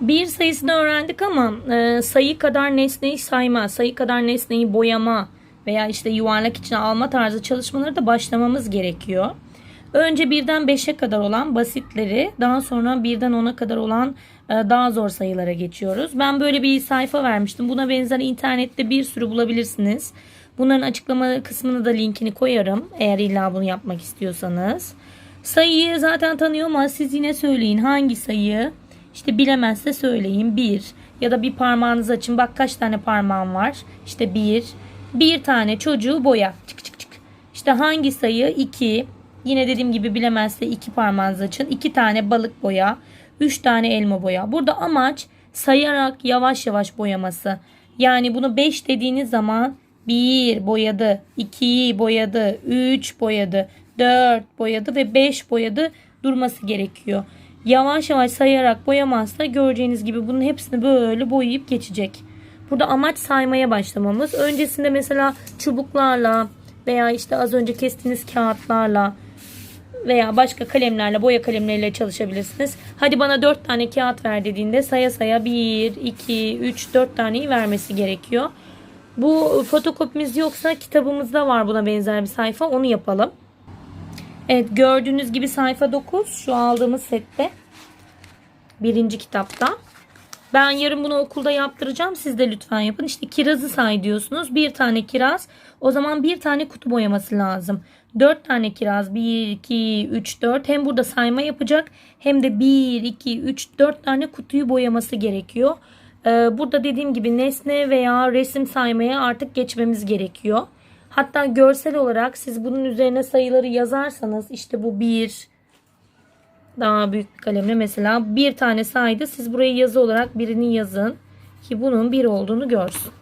Bir sayısını öğrendik ama e, sayı kadar nesneyi sayma, sayı kadar nesneyi boyama veya işte yuvarlak içine alma tarzı çalışmaları da başlamamız gerekiyor. Önce birden 5'e kadar olan basitleri daha sonra birden 10'a kadar olan e, daha zor sayılara geçiyoruz. Ben böyle bir sayfa vermiştim. Buna benzer internette bir sürü bulabilirsiniz. Bunların açıklama kısmına da linkini koyarım eğer illa bunu yapmak istiyorsanız. Sayıyı zaten tanıyor ama siz yine söyleyin hangi sayı işte bilemezse söyleyin bir. Ya da bir parmağınızı açın bak kaç tane parmağım var? İşte bir. Bir tane çocuğu boya. Çık çık çık. İşte hangi sayı? 2 yine dediğim gibi bilemezse iki parmağınızı açın. İki tane balık boya üç tane elma boya. Burada amaç sayarak yavaş yavaş boyaması. Yani bunu 5 dediğiniz zaman 1 boyadı 2 boyadı 3 boyadı 4 boyadı ve 5 boyadı durması gerekiyor. Yavaş yavaş sayarak boyamazsa göreceğiniz gibi bunun hepsini böyle boyayıp geçecek. Burada amaç saymaya başlamamız. Öncesinde mesela çubuklarla veya işte az önce kestiğiniz kağıtlarla veya başka kalemlerle boya kalemleriyle çalışabilirsiniz. Hadi bana 4 tane kağıt ver dediğinde saya saya 1, 2, 3, 4 taneyi vermesi gerekiyor. Bu fotokopimiz yoksa kitabımızda var buna benzer bir sayfa onu yapalım. Evet gördüğünüz gibi sayfa 9 şu aldığımız sette. Birinci kitapta. Ben yarın bunu okulda yaptıracağım. Siz de lütfen yapın. İşte kirazı say diyorsunuz. Bir tane kiraz. O zaman bir tane kutu boyaması lazım. Dört tane kiraz. Bir, iki, üç, dört. Hem burada sayma yapacak. Hem de bir, iki, üç, dört tane kutuyu boyaması gerekiyor. Ee, burada dediğim gibi nesne veya resim saymaya artık geçmemiz gerekiyor. Hatta görsel olarak siz bunun üzerine sayıları yazarsanız işte bu bir daha büyük bir kalemle mesela bir tane saydı. Siz buraya yazı olarak birini yazın ki bunun bir olduğunu görsün.